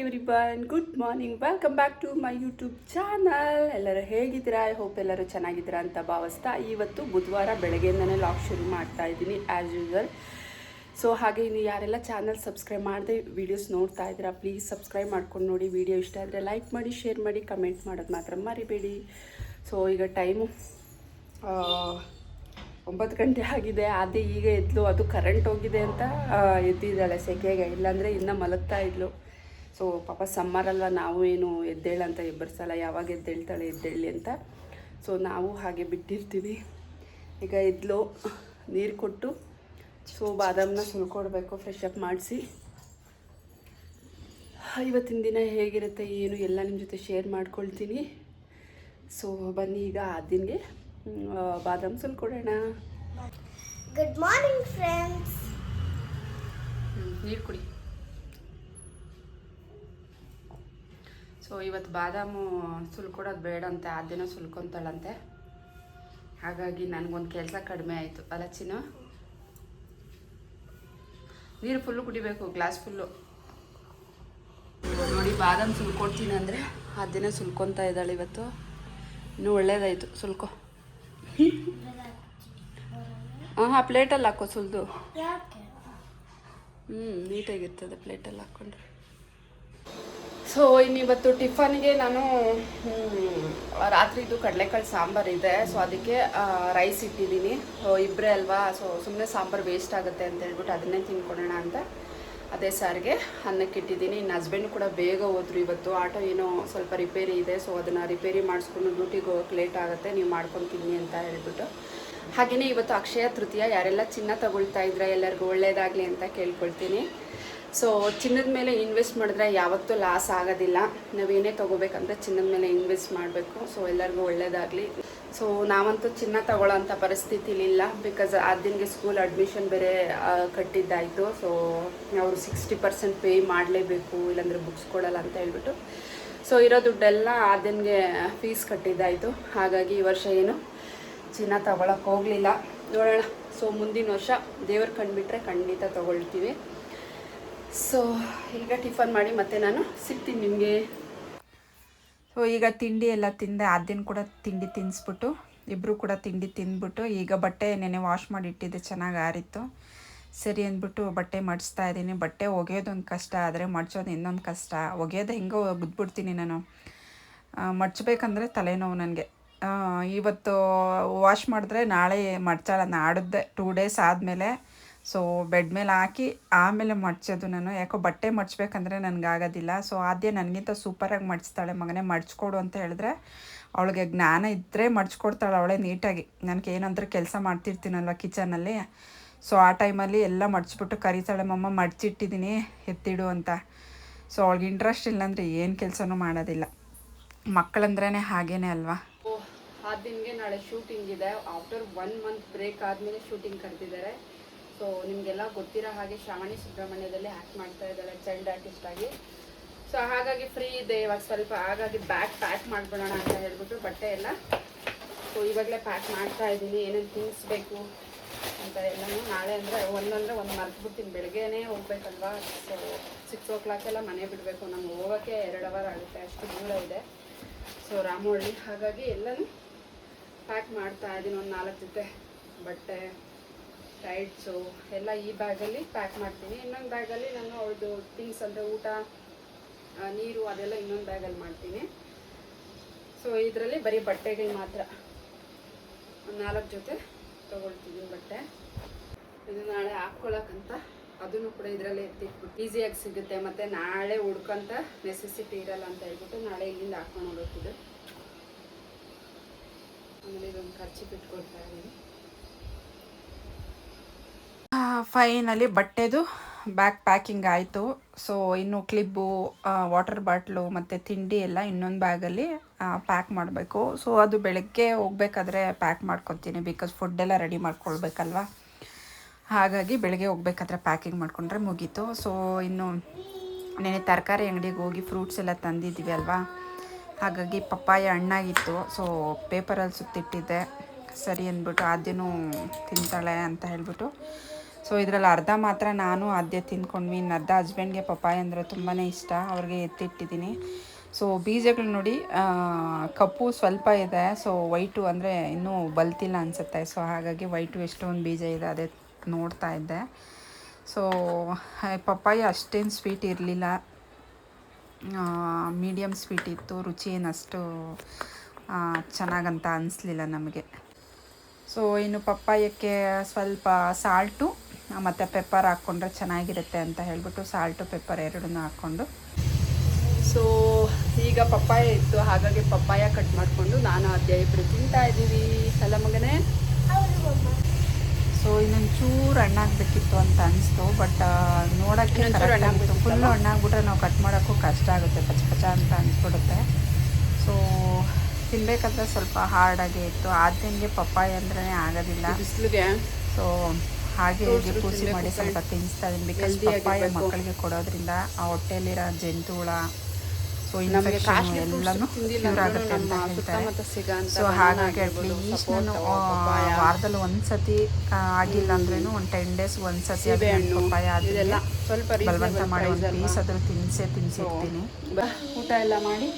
Everyone good morning welcome back to my YouTube channel ಎಲ್ಲರೂ ಹೇಗಿದ್ದೀರಾ? I hope ಎಲ್ಲರೂ ಚೆನ್ನಾಗಿದ್ದೀರಾ ಅಂತ ಭಾವಿಸ್ತಾ ಇವತ್ತು ಬುಧವಾರ ಬೆಳಗ್ಗೆಯಿಂದನೇ ಲಾಗ್ ಶುರು ಮಾಡ್ತಾ ಇದ್ದೀನಿ ಆ್ಯಸ್ ಯೂಸಲ್ ಸೊ ಹಾಗೆ ಇನ್ನು ಯಾರೆಲ್ಲ ಚಾನಲ್ ಸಬ್ಸ್ಕ್ರೈಬ್ ಮಾಡದೆ ವೀಡಿಯೋಸ್ ನೋಡ್ತಾ ಇದ್ದೀರಾ ಪ್ಲೀಸ್ ಸಬ್ಸ್ಕ್ರೈಬ್ ಮಾಡ್ಕೊಂಡು ನೋಡಿ. ವೀಡಿಯೋ ಇಷ್ಟ ಆದರೆ ಲೈಕ್ ಮಾಡಿ ಶೇರ್ ಮಾಡಿ ಕಮೆಂಟ್ ಮಾಡೋದು ಮಾತ್ರ ಮರಿಬೇಡಿ. ಸೊ ಈಗ ಟೈಮು ಒಂಬತ್ತು ಗಂಟೆ ಆಗಿದೆ. ಅದೇ ಈಗ ಎದ್ಲು, ಅದು ಕರೆಂಟ್ ಹೋಗಿದೆ ಅಂತ ಎದ್ದಿದ್ದಾಳೆ ಸೆಕೆಗೆ. ಇಲ್ಲಾಂದರೆ ಇನ್ನೂ ಮಲಗ್ತಾ ಇದ್ಲು. ಸೊ ಪಾಪ ಸಮ್ಮರ್ ಅಲ್ವಾ ನಾವು ಏನು ಎದ್ದೇಳ ಅಂತ ಎಬ್ಬರಿಸಲ್ಲ ಯಾವಾಗ ಎದ್ದೇಳ್ತಾಳೆ ಎದ್ದೇಳಿ ಅಂತ. ಸೊ ನಾವು ಹಾಗೆ ಬಿಟ್ಟಿರ್ತೀವಿ. ಈಗ ಎದ್ಲು ನೀರು ಕೊಟ್ಟು ಸೊ ಬಾದಾಮನ್ನ ಸುಲ್ಕೊಡ್ಬೇಕು ಫ್ರೆಶ್ ಅಪ್ ಮಾಡಿಸಿ. ಇವತ್ತಿನ ದಿನ ಹೇಗಿರುತ್ತೆ ಏನು ಎಲ್ಲ ನಿಮ್ಮ ಜೊತೆ ಶೇರ್ ಮಾಡ್ಕೊಳ್ತೀನಿ. ಸೊ ಬನ್ನಿ ಈಗ ಆ ದಿನಗೆ. ಬಾದಾಮ್ ಸುಲ್ಕೊಡೋಣ. ಗುಡ್ ಮಾರ್ನಿಂಗ್ ಫ್ರೆಂಡ್ಸ್ ನೀರು ಕುಡಿ. ಸೊ ಇವತ್ತು ಬಾದಾಮು ಸುಲ್ಕೊಡೋದು ಬೇಡಂತೆ ಆ ದಿನ ಸುಲ್ಕೊತಾಳಂತೆ. ಹಾಗಾಗಿ ನನಗೊಂದು ಕೆಲಸ ಕಡಿಮೆ ಆಯಿತು. ಅಲ್ಲ ಚಿನ್ನು ನೀರು ಫುಲ್ಲು ಕುಡಿಬೇಕು ಗ್ಲಾಸ್ ಫುಲ್ಲು ನೋಡಿ ಬಾದಾಮ್ ಸುಲ್ಕೊಡ್ತೀನಿ ಅಂದರೆ ಆ ದಿನ ಸುಲ್ಕೊತಾ ಇದ್ದಾಳೆ ಇವತ್ತು. ಇನ್ನೂ ಒಳ್ಳೇದಾಯಿತು ಸುಲ್ಕೊ. ಹಾಂ ಹಾಂ ಪ್ಲೇಟಲ್ಲಿ ಹಾಕೋ ಸುಲ್ದು. ಹ್ಞೂ ನೀಟಾಗಿರ್ತದೆ ಪ್ಲೇಟಲ್ಲಿ ಹಾಕ್ಕೊಂಡ್ರೆ ಸೊ ಇನ್ನಿವತ್ತು ಟಿಫನ್ಗೆ ನಾನು ರಾತ್ರಿದು ಕಡಲೆಕಾಳು ಸಾಂಬಾರು ಇದೆ. ಸೊ ಅದಕ್ಕೆ ರೈಸ್ ಇಟ್ಟಿದ್ದೀನಿ. ಇಬ್ಬರೇ ಅಲ್ವಾ? ಸೊ ಸುಮ್ಮನೆ ಸಾಂಬಾರು ವೇಸ್ಟ್ ಆಗುತ್ತೆ ಅಂತ ಹೇಳ್ಬಿಟ್ಟು ಅದನ್ನೇ ತಿನ್ಕೊಳ್ಳೋಣ ಅಂತ ಅದೇ ಸಾರಿಗೆ ಅನ್ನಕ್ಕೆ ಇಟ್ಟಿದ್ದೀನಿ. ಇನ್ನು ಹಸ್ಬೆಂಡ್ ಕೂಡ ಬೇಗ ಹೋದ್ರು ಇವತ್ತು. ಆಟೋ ಏನೋ ಸ್ವಲ್ಪ ರಿಪೇರಿ ಇದೆ. ಸೊ ಅದನ್ನು ರಿಪೇರಿ ಮಾಡಿಸ್ಕೊಂಡು ಡ್ಯೂಟಿಗೆ ಹೋಗೋಕ್ಕೆ ಲೇಟ್ ಆಗುತ್ತೆ. ನೀವು ಮಾಡ್ಕೊಂಡು ತಿನ್ನಿ ಅಂತ ಹೇಳ್ಬಿಟ್ಟು. ಹಾಗೆಯೇ ಇವತ್ತು ಅಕ್ಷಯ, ತೃತೀಯ ಯಾರೆಲ್ಲ ಚಿನ್ನ ತಗೊಳ್ತಾ ಇದ್ರೆ ಎಲ್ಲರಿಗೂ ಒಳ್ಳೆಯದಾಗಲಿ ಅಂತ ಕೇಳ್ಕೊಳ್ತೀನಿ. ಸೊ ಚಿನ್ನದ ಮೇಲೆ ಇನ್ವೆಸ್ಟ್ ಮಾಡಿದ್ರೆ ಯಾವತ್ತೂ ಲಾಸ್ ಆಗೋದಿಲ್ಲ. ನಾವೇನೇ ತೊಗೋಬೇಕಂದ್ರೆ ಚಿನ್ನದ ಮೇಲೆ ಇನ್ವೆಸ್ಟ್ ಮಾಡಬೇಕು. ಸೊ ಎಲ್ಲರಿಗೂ ಒಳ್ಳೇದಾಗಲಿ. ಸೊ ನಾವಂತೂ ಚಿನ್ನ ತಗೊಳ್ಳೋಂಥ ಪರಿಸ್ಥಿತಿ ಇಲ್ಲ ಬಿಕಾಸ್ ಆ ಸ್ಕೂಲ್ ಅಡ್ಮಿಷನ್ ಬೇರೆ ಕಟ್ಟಿದ್ದಾಯಿತು. ಸೊ ಅವರು ಸಿಕ್ಸ್ಟಿ ಪರ್ಸೆಂಟ್ ಪೇ ಮಾಡಲೇಬೇಕು, ಇಲ್ಲಾಂದರೆ ಬುಕ್ಸ್ ಕೊಡಲ್ಲ ಅಂತ ಹೇಳ್ಬಿಟ್ಟು. ಸೊ ಇರೋ ದುಡ್ಡೆಲ್ಲ ಆ ದಿನಗೆ ಫೀಸ್ ಕಟ್ಟಿದ್ದಾಯಿತು. ಹಾಗಾಗಿ ಈ ವರ್ಷ ಏನು? ಚಿನ್ನ ತಗೊಳಕ್ಕೆ ಹೋಗಲಿಲ್ಲ. ನೋಡೋಣ. ಸೊ ಮುಂದಿನ ವರ್ಷ ದೇವ್ರು ಕಂಡುಬಿಟ್ರೆ ಖಂಡಿತ ತಗೊಳ್ತೀವಿ. ಸೊ ಈಗ ಟಿಫನ್ ಮಾಡಿ ಮತ್ತೆ ನಾನು ಸಿಗ್ತೀನಿ ನಿಮಗೆ. ಸೊ ಈಗ ತಿಂಡಿ ಎಲ್ಲ ತಿಂದೆ ದಿನ ಕೂಡ ತಿಂಡಿ ತಿನ್ನಿಸ್ಬಿಟ್ಟು ಇಬ್ಬರು ಕೂಡ ತಿಂಡಿ ತಿಂದ್ಬಿಟ್ಟು ಈಗ ಬಟ್ಟೆ ನೆನೆ ವಾಶ್ ಮಾಡಿ ಇಟ್ಟಿದ್ದೆ, ಚೆನ್ನಾಗಿ ಆರಿತ್ತು. ಸರಿ ಅಂದ್ಬಿಟ್ಟು ಬಟ್ಟೆ ಮಡಿಸ್ತಾ ಇದ್ದೀನಿ. ಬಟ್ಟೆ ಒಗೆಯೋದೊಂದು ಕಷ್ಟ, ಆದರೆ ಮಡ್ಚೋದು ಇನ್ನೊಂದು ಕಷ್ಟ. ಒಗೆಯೋದು ಹೆಂಗೋ ಗುದ್ಬಿಡ್ತೀನಿ ನಾನು. ಮಡ್ಚ್ಬೇಕಂದ್ರೆ ತಲೆನೋವು ನನಗೆ. ಇವತ್ತು ವಾಶ್ ಮಾಡಿದ್ರೆ ನಾಳೆ ಮಡ್ಚಲ್ಲ ನಾಡಿದ್ದೆ ಟೂ ಡೇಸ್ ಆದಮೇಲೆ ಸೊ ಬೆಡ್ ಮೇಲೆ ಹಾಕಿ ಆಮೇಲೆ ಮಡ್ಚೋದು ನಾನು. ಯಾಕೋ ಬಟ್ಟೆ ಮಡ್ಚಬೇಕಂದ್ರೆ ನನಗಾಗೋದಿಲ್ಲ. ಸೊ ಆದ್ಯ ನನಗಿಂತ ಸೂಪರಾಗಿ ಮಡ್ಚ್ತಾಳೆ ಮಗನೇ. ಮಡ್ಚ್ಕೊಡು ಅಂತ ಹೇಳಿದ್ರೆ ಅವಳಿಗೆ ಜ್ಞಾನ ಇದ್ದರೆ ಮಡ್ಚ್ಕೊಡ್ತಾಳೆ ಅವಳೇ ನೀಟಾಗಿ. ನನಗೆ ಏನಂದ್ರೆ ಕೆಲಸ ಮಾಡ್ತಿರ್ತೀನಲ್ವ ಕಿಚನಲ್ಲಿ. ಸೊ ಆ ಟೈಮಲ್ಲಿ ಎಲ್ಲ ಮಡ್ಚ್ಬಿಟ್ಟು ಕರೀತಾಳೆ, ಮಮ್ಮ ಮಡ್ಚಿಟ್ಟಿದ್ದೀನಿ ಎತ್ತಿಡು ಅಂತ. ಸೊ ಅವಳಿಗೆ ಇಂಟ್ರೆಸ್ಟ್ ಇಲ್ಲ ಅಂದರೆ ಏನು ಕೆಲಸನೂ ಮಾಡೋದಿಲ್ಲ. ಮಕ್ಕಳಂದ್ರೇ ಹಾಗೇನೆ ಅಲ್ವಾ? ಆ ದಿನಗೆ ನಾಳೆ ಶೂಟಿಂಗ್ ಇದೆ. ಆಫ್ಟರ್ ಒನ್ ಮಂತ್ ಬ್ರೇಕ್ ಆದಮೇಲೆ ಶೂಟಿಂಗ್ ಕರೆದಿದ್ದಾರೆ ಸೊ ನಿಮಗೆಲ್ಲ ಗೊತ್ತಿರೋ ಹಾಗೆ ಶ್ರಾವಣಿ ಸುಬ್ರಹ್ಮಣ್ಯದಲ್ಲಿ ಆ್ಯಕ್ಟ್ ಮಾಡ್ತಾ ಇದ್ದಾಳೆ ಚೈಲ್ಡ್ ಆರ್ಟಿಸ್ಟ್ ಆಗಿ. ಸೊ ಹಾಗಾಗಿ ಫ್ರೀ ಇದೆ, ಇವಾಗ ಸ್ವಲ್ಪ ಹಾಗಾಗಿ ಬ್ಯಾಗ್ ಪ್ಯಾಕ್ ಮಾಡ್ಬಿಡೋಣ ಅಂತ ಹೇಳ್ಬಿಟ್ಟು ಬಟ್ಟೆ ಎಲ್ಲ. ಸೊ ಇವಾಗಲೇ ಪ್ಯಾಕ್ ಮಾಡ್ತಾ ಇದ್ದೀನಿ, ಏನೇನು ಥಿಂಗ್ಸ್ ಬೇಕು ಅಂತ ಎಲ್ಲನೂ. ನಾಳೆ ಅಂದರೆ ಒಂದಂದರೆ ಒಂದು ಮರ್ತ್ಬಿಡ್ತೀನಿ ಬೆಳಗ್ಗೆನೇ ಹೋಗ್ಬೇಕಲ್ವಾ? ಸೊ ಸಿಕ್ಸ್ ಓ ಕ್ಲಾಕೆಲ್ಲ ಮನೆ ಬಿಡಬೇಕು, ನಮ್ಗೆ ಹೋಗೋಕ್ಕೆ ಎರಡು ಅವರ್ ಆಗುತ್ತೆ, ಅಷ್ಟು ದೂರ ಇದೆ. ಸೊ ರಾಮೋಳಿ ಹಾಗಾಗಿ ಎಲ್ಲನೂ ಪ್ಯಾಕ್ ಮಾಡ್ತಾ ಇದ್ದೀನಿ, ಒಂದು ನಾಲ್ಕು ಜೊತೆ ಬಟ್ಟೆ. ಟೈಟ್ಸು ಎಲ್ಲ ಈ ಬ್ಯಾಗಲ್ಲಿ ಪ್ಯಾಕ್ ಮಾಡ್ತೀನಿ. ಇನ್ನೊಂದು ಬ್ಯಾಗಲ್ಲಿ ನಾನು ಅವ್ರದ್ದು ಥಿಂಗ್ಸ್ ಅಂದರೆ ಊಟ ನೀರು ಅದೆಲ್ಲ ಇನ್ನೊಂದು ಬ್ಯಾಗಲ್ಲಿ ಮಾಡ್ತೀನಿ. ಸೊ ಇದರಲ್ಲಿ ಬರೀ ಬಟ್ಟೆಗಳು ಮಾತ್ರ. ನಾಲ್ಕು ಜೊತೆ ತೊಗೊಳ್ತೀನಿ ಬಟ್ಟೆ. ಇದು ನಾಳೆ ಹಾಕ್ಕೊಳಕ್ಕಂತ. ಅದನ್ನು ಕೂಡ ಇದರಲ್ಲೇ ಎತ್ತಿಟ್ಬಿಟ್ಟು ಈಸಿಯಾಗಿ ಸಿಗುತ್ತೆ. ಮತ್ತು ನಾಳೆ ಹುಡ್ಕೊಂತ ನೆಸೆಸಿಟಿ ಇರಲ್ಲ ಅಂತ ಹೇಳ್ಬಿಟ್ಟು ನಾಳೆ ಇಲ್ಲಿಂದ ಹಾಕ್ಕೊಂಡು ಹೋಗ್ತಿದ್ದೆ. ಆಮೇಲೆ ಇದೊಂದು ಖರ್ಚು ಇಟ್ಕೊಳ್ತಾ ಇದ್ದೀನಿ. ಫೈನಲಿ ಬಟ್ಟೆದು ಬ್ಯಾಗ್ ಪ್ಯಾಕಿಂಗ್ ಆಯಿತು. ಸೊ ಇನ್ನು ಕ್ಲಿಬ್ಬು ವಾಟರ್ ಬಾಟ್ಲು ಮತ್ತು ತಿಂಡಿ ಎಲ್ಲ ಇನ್ನೊಂದು ಬ್ಯಾಗಲ್ಲಿ ಪ್ಯಾಕ್ ಮಾಡಬೇಕು. ಸೊ ಅದು ಬೆಳಗ್ಗೆ ಹೋಗ್ಬೇಕಾದ್ರೆ ಪ್ಯಾಕ್ ಮಾಡ್ಕೊತೀನಿ ಬಿಕಾಸ್ ಫುಡ್ಡೆಲ್ಲ ರೆಡಿ ಮಾಡ್ಕೊಳ್ಬೇಕಲ್ವ? ಹಾಗಾಗಿ ಬೆಳಗ್ಗೆ ಹೋಗ್ಬೇಕಾದ್ರೆ ಪ್ಯಾಕಿಂಗ್ ಮಾಡಿಕೊಂಡ್ರೆ ಮುಗೀತು. ಸೊ ಇನ್ನು ನೆನೆ ತರಕಾರಿ ಅಂಗಡಿಗೆ ಹೋಗಿ ಫ್ರೂಟ್ಸ್ ಎಲ್ಲ ತಂದಿದ್ದೀವಿ ಅಲ್ವಾ? ಹಾಗಾಗಿ ಪಪ್ಪಾಯ ಹಣ್ಣಾಗಿತ್ತು ಸೊ ಪೇಪರಲ್ಲಿ ಸುತ್ತಿಟ್ಟಿದ್ದೆ. ಸರಿ ಅಂದ್ಬಿಟ್ಟು ಆದ್ಯನೂ ತಿಂತಾಳೆ ಅಂತ ಹೇಳ್ಬಿಟ್ಟು ಸೊ ಇದರಲ್ಲಿ ಅರ್ಧ ಮಾತ್ರ ನಾನು ಆದ್ಯ ತಿಂದ್ಕೊಂಡ್ವಿ. ಇನ್ನು ಅರ್ಧ ಹಸ್ಬೆಂಡ್ಗೆ ಪಪ್ಪಾಯ ಅಂದರೆ ತುಂಬಾ ಇಷ್ಟ. ಅವ್ರಿಗೆ ಎತ್ತಿಟ್ಟಿದ್ದೀನಿ. ಸೊ ಬೀಜಗಳು ನೋಡಿ ಕಪ್ಪು ಸ್ವಲ್ಪ ಇದೆ. ಸೊ ವೈಟು ಅಂದರೆ ಇನ್ನೂ ಬಲ್ತಿಲ್ಲ ಅನಿಸುತ್ತೆ. ಸೊ ಹಾಗಾಗಿ ವೈಟು ಎಷ್ಟೊಂದು ಬೀಜ ಇದೆ ಅದೇ ನೋಡ್ತಾ ಇದ್ದೆ. ಸೊ ಪಪ್ಪಾಯ ಅಷ್ಟೇನು ಸ್ವೀಟ್ ಇರಲಿಲ್ಲ. ಮೀಡಿಯಮ್ ಸ್ವೀಟ್ ಇತ್ತು. ರುಚಿ ಏನಷ್ಟು ಚೆನ್ನಾಗಂತ ಅನಿಸ್ಲಿಲ್ಲ ನಮಗೆ. ಸೊ ಇನ್ನು ಪಪ್ಪಾಯಕ್ಕೆ ಸ್ವಲ್ಪ ಸಾಲ್ಟು ಮತ್ತು ಪೆಪ್ಪರ್ ಹಾಕ್ಕೊಂಡ್ರೆ ಚೆನ್ನಾಗಿರುತ್ತೆ ಅಂತ ಹೇಳ್ಬಿಟ್ಟು ಸಾಲ್ಟು ಪೆಪ್ಪರ್ ಎರಡನ್ನೂ ಹಾಕ್ಕೊಂಡು. ಸೊ ಈಗ ಪಪ್ಪಾಯ ಇತ್ತು ಹಾಗಾಗಿ ಪಪ್ಪಾಯ ಕಟ್ ಮಾಡಿಕೊಂಡು ನಾನು ಅದೇ ಇಬ್ಬರು ತಿಂತಾ ಇದ್ದೀವಿ. ಅಲ್ಲ ಮಗನೇ? ಸೊ ಇನ್ನೊಂದು ಚೂರು ಹಣ್ಣಾಗಬೇಕಿತ್ತು ಅಂತ ಅನಿಸ್ತು ಬಟ್ ನೋಡೋಕ್ಕೆ ಇನ್ನೊಂಚೂರು ಫುಲ್ ಫುಲ್ಲು ಹಣ್ಣಾಗ್ಬಿಟ್ರೆ ನಾವು ಕಟ್ ಮಾಡೋಕ್ಕೂ ಕಷ್ಟ ಆಗುತ್ತೆ ಪಚ ಪಚ ಅಂತ ಅನಿಸ್ಬಿಡುತ್ತೆ. ಸೊ ತಿನ್ಬೇಕಾದ್ರೆ ಸ್ವಲ್ಪ ಹಾರ್ಡಾಗೇ ಇತ್ತು. ಆದ್ಯಂಗೆ ಪಪ್ಪಾಯ ಅಂದ್ರೆ ಆಗೋದಿಲ್ಲ. ಬಿಸಿಲಿಗೆ? ಸೊ ಹಾಗೆ ಹೀಗೆ ಕೂಸಿ ಮಾಡಿ ಸ್ವಲ್ಪ. ತಿನ್ನಿಸ್ತಾ ಇದ್ದೀನಿ ಬಿಕಾಸ್ ಪಪ್ಪಾಯ. ಮಕ್ಕಳಿಗೆ ಕೊಡೋದ್ರಿಂದ ಆ ಹೊಟ್ಟೆಯಲ್ಲಿರೋ ಜಂತುಳ ಸೊ ಇನ್ಫೆಕ್ಷನ್ ಎಲ್ಲನೂ ಕ್ಯೂರ್ ಆಗುತ್ತೆ ಅಂತ ಹೇಳ್ತಾರೆ ಸೊ ಹಾಗಾಗಿ ಅಟ್ಲೀಸ್ಟ್ ನಾನು ವಾರದಲ್ಲಿ ಒಂದು ಸತಿ ಆಗಿಲ್ಲ ಅಂದ್ರೂ ಒಂದು ಟೆನ್ ಡೇಸ್ ಒಂದು ಸತಿ ಪಪ್ಪಾಯ ಇದೆಲ್ಲ ಸ್ವಲ್ಪ ಬಲವಂತ ಮಾಡಿ ಒಂದು? ಪೀಸ್ ಆದರೂ ತಿನ್ಸೇ ತಿನ್ಸಿರ್ತೀನಿ ಊಟ ಎಲ್ಲ ಮಾಡಿ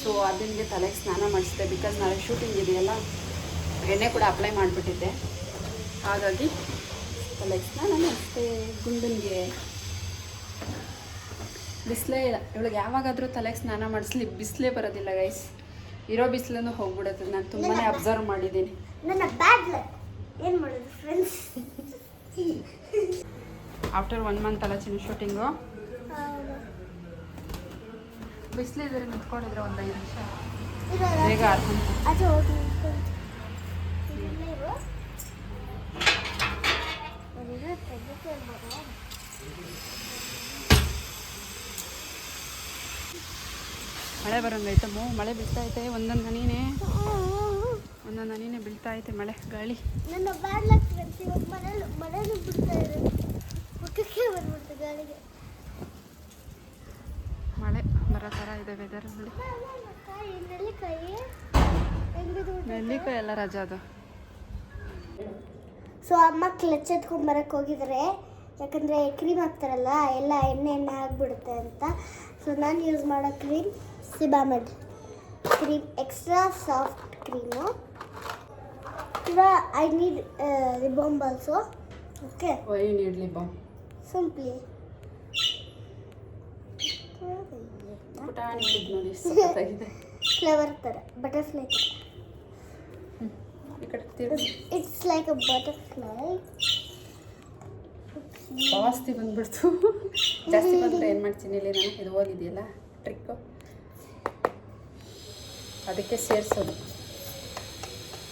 ಸೊ ಅದನಿಗೆ ತಲೆಗೆ ಸ್ನಾನ ಮಾಡಿಸಿದೆ ಬಿಕಾಸ್ ನಾಳೆ ಶೂಟಿಂಗ್ ಇದೆಯಲ್ಲ ಎಣ್ಣೆ ಕೂಡ ಅಪ್ಲೈ ಮಾಡಿಬಿಟ್ಟಿದ್ದೆ ಹಾಗಾಗಿ ತಲೆಗೆ ಸ್ನಾನ ಅಷ್ಟೇ ಗುಂಡನ್ಗೆ ಬಿಸಿಲೇ ಇಲ್ಲ. ಇವಳಿಗೆ ಯಾವಾಗಾದರೂ ತಲೆಗೆ ಸ್ನಾನ ಮಾಡಿಸ್ಲಿ ಬಿಸಿಲೇ ಬರೋದಿಲ್ಲ ಗೈಸ್ ಇರೋ ಬಿಸಿಲನ್ನು ಹೋಗ್ಬಿಡುತ್ತೆ. ನಾನು ತುಂಬಾ ಅಬ್ಸರ್ವ್ ಮಾಡಿದ್ದೀನಿ. ಏನು ಮಾಡೋದು ಫ್ರೆಂಡ್ಸ್ ಆಫ್ಟರ್ ಒನ್ ಮಂತ್ ಅಲ್ಲ ಚಿನ್ನ ಶೂಟಿಂಗು ಬಿಸಿಲಿದ್ರೆ ನಿಂತ್ಕೊಂಡಿದ್ರೆ ಒಂದು ಐದು ನಿಮಿಷ. ಬೇಗ ಅದು ಹೋಗಿ ನಿಂತ್ಕೊಂಡು. ಇಲ್ಲೇ ಇರು. ಅದಿರೋ ತೆಗಿತೆ ಮಗ. ಮಳೆ ಬರಂಗೈತೆ ಮೂ ಮಳೆ ಬೀಳ್ತಾ ಐತೆ ಒಂದೊಂದು ಹನಿನೇ. ಒಂದೊಂದು ಹನಿನೇ ಬೀಳ್ತಾ ಐತೆ ಮಳೆ ಗಾಳಿ. ನನ್ನ ಬ್ಯಾಡ್ ಲಕ್ ಫ್ರೆಂಡ್ಸ್ ಇವಾಗ ಮನೇಲಿ ಮನೇಲಿ ಬಿಡ್ತಾ ಇದೆ ಮುಖಕ್ಕೆ ಬಂದ್ಬಿಡ್ತು ಗಾಳಿಗೆ. ಮಳೆ ಬರೋ ಥರ ಇದೆ ವೆದರ್ ನೋಡಿ ಕಾಯಿ ನೆಲ್ಲಿಕಾಯಿ? ನೆಲ್ಲಿಕಾಯಿ ಎಲ್ಲ ರಜಾ ಅದು. ಸೊ ಅಮ್ಮ ಕ್ಲಚ್ ಎತ್ಕೊಂಡ್ ಬರೋಕ್ಕೆ ಹೋಗಿದ್ದಾರೆ ಯಾಕಂದರೆ ಕ್ರೀಮ್ ಹಾಕ್ತಾರಲ್ಲ ಎಲ್ಲ ಎಣ್ಣೆ ಎಣ್ಣೆ ಆಗಿಬಿಡುತ್ತೆ ಅಂತ. ಸೊ ನಾನು ಯೂಸ್ ಮಾಡೋ cream Sebamed cream extra soft cream I need ರಿಬಾಮ್ ಬಾಲ್ಸು ಓಕೆ ಸಿಂಪ್ಲಿ ಪುಟಾಣಿ ನೋಡಿ ಸಖತ್ತಾಗಿದೆ. ಫ್ಲೇವರ್ ಥರ ಬಟರ್ಫ್ಲೈ ಈ ಕಡೆ ತಿರ್ಗಿ ಇಟ್ಸ್ ಲೈಕ್ ಅ ಬಟರ್ಫ್ಲೈ ಜಾಸ್ತಿ ಬಂದ್ಬಿಡ್ತು. ಜಾಸ್ತಿ ಬಂದರೆ ಏನು ಮಾಡ್ತೀನಿ ಇಲ್ಲಿ ನಾನು? ಇದು ಹೋಗಿದೆಯಲ್ಲ ಟ್ರಿಕ್ಕು ಅದಕ್ಕೆ ಸೇರಿಸೋದು.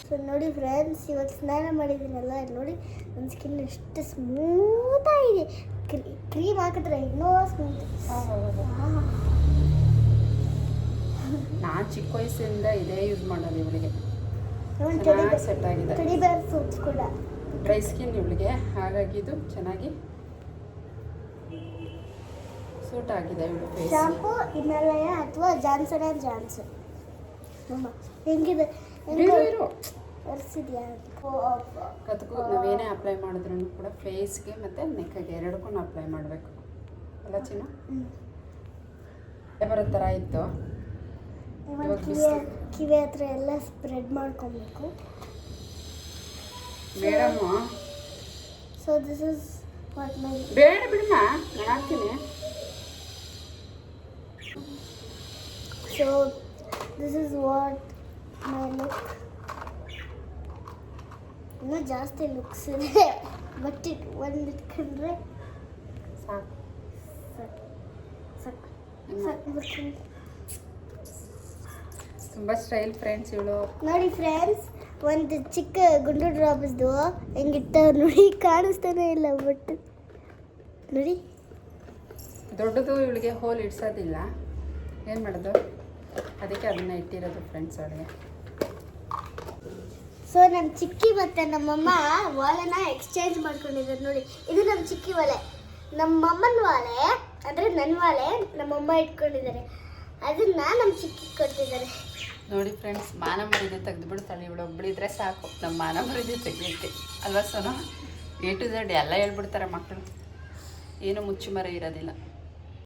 ಸೊ ನೋಡಿ ಫ್ರೆಂಡ್ಸ್ ಇವತ್ತು ಸ್ನಾನ ಮಾಡಿದ್ದೀನಲ್ಲ ನೋಡಿ ನನ್ನ ಸ್ಕಿನ್ ಎಷ್ಟು ಸ್ಮೂತಾಗಿದೆ ಕ್ರೀಮ್ ಹಾಕಿದ್ರೆ ಇನ್ನೂ ಸ್ಮೂತ್ ನಾನು ಚಿಕ್ಕ ವಯಸ್ಸಿಂದ ಇದೇ ಯೂಸ್ ಮಾಡೋದು ಇವಳಿಗೆ ಟೆಡಿ ಚೆನ್ನಾಗಿ ಸೆಟ್ ಆಗಿದೆ. ಕೂಡ ಡ್ರೈ ಸ್ಕಿನ್ ಇವಳಿಗೆ. ಹಾಗಾಗಿ ಇದು ಚೆನ್ನಾಗಿ ಸೂಟ್ ಆಗಿದೆ ಇವಳು ಫೇಸ್ ಶಾಂಪು ಹಿಮಾಲಯ ಅಥವಾ ಜಾನ್ಸನ್ ಆ್ಯಂಡ್ ಜಾನ್ಸನ್ ಹೆಂಗಿದೆ? ಇರು ಒರೆಸಿದ್ಯಾ? ಅದಕ್ಕೂ ನಾವೇನೇ ಅಪ್ಲೈ ಮಾಡಿದ್ರು ಕೂಡ ಫೇಸ್ಗೆ ಮತ್ತು ನೆಕ್ಗೆ ಎರಡಕ್ಕೂ ಅಪ್ಲೈ ಮಾಡಬೇಕು. ಅಲ್ಲ ಚಿನ್ನ? ಬರೋ ಥರ ಇತ್ತು. ಇವಾಗ ಕಿವಿ. ಕಿವಿ ಹತ್ರ ಎಲ್ಲ ಸ್ಪ್ರೆಡ್ ಮಾಡ್ಕೊಬೇಕು. ಬೇಡಮ್ಮ so this is what my ಬೇಡ ಬಿಡಮ್ಮ ನಾನು ಹಾಕ್ತೀನಿ. So this is what my look ಇನ್ನೂ ಜಾಸ್ತಿ ಲುಕ್ಸ್ ಇದೆ. ಬಟ್ ಇಟ್ ಒಂದು ಇಟ್ಕೊಂಡ್ರೆ ಸಾಕು. ಸಾಕು. ಸಾಕು. ಸಾಕು ಬರ್ತೀನಿ ತುಂಬ ಸ್ಟೈಲ್ ಫ್ರೆಂಡ್ಸ್ ಇವಳು. ನೋಡಿ ಫ್ರೆಂಡ್ಸ್ ಒಂದು ಚಿಕ್ಕ ಗುಂಡು ಡ್ರಾಪ್ಸ್ದು ಹೆಂಗಿಟ್ಟ ನೋಡಿ ಕಾಣಿಸ್ತಾನೆ ಇಲ್ಲ ಬಟ್ ನೋಡಿ. ದೊಡ್ಡದು ಇವಳಿಗೆ ಹೋಲ್ ಇಡ್ಸೋದಿಲ್ಲ. ಏನು ಮಾಡೋದು? ಅದಕ್ಕೆ ಅದನ್ನ ಇಟ್ಟಿರೋದು ಫ್ರೆಂಡ್ಸ್ ಅವಳಿಗೆ. ಸೊ ನಮ್ಮ ಚಿಕ್ಕಿ ಮತ್ತೆ ನಮ್ಮಮ್ಮ ವಾಲೆನ ಎಕ್ಸ್ಚೇಂಜ್ ಮಾಡ್ಕೊಂಡಿದ್ದಾರೆ ನೋಡಿ. ಇದು ನಮ್ಮ ಚಿಕ್ಕಿ ವಾಲೆ ನಮ್ಮಮ್ಮನ ವಾಲೆ ಅಂದರೆ ನನ್ನ ವಾಲೆ ನಮ್ಮಮ್ಮ ಇಟ್ಕೊಂಡಿದ್ದಾರೆ. ಅದನ್ನ ನಮ್ಮ ಚಿಕ್ಕಿ ಕೊಟ್ಟಿದ್ದಾರೆ. ನೋಡಿ ಫ್ರೆಂಡ್ಸ್ ಮಾನ ತೆಗೆದು ಬಿಡ್ತಾಳೆ ಇವಳು ಒಬ್ಬಳಿದ್ರೆ ಸಾಕು. ನಮ್ಮ ಮಾನ ಮರಿದೆ ತೆಗಿಯುತ್ತೆ ಅಲ್ವಾ ಸೋನು? ಎ ಟು ಝಡ್ ಎಲ್ಲ ಹೇಳ್ಬಿಡ್ತಾರೆ ಮಕ್ಕಳು ಏನು ಮುಚ್ಚುಮರೆ ಇರೋದಿಲ್ಲ.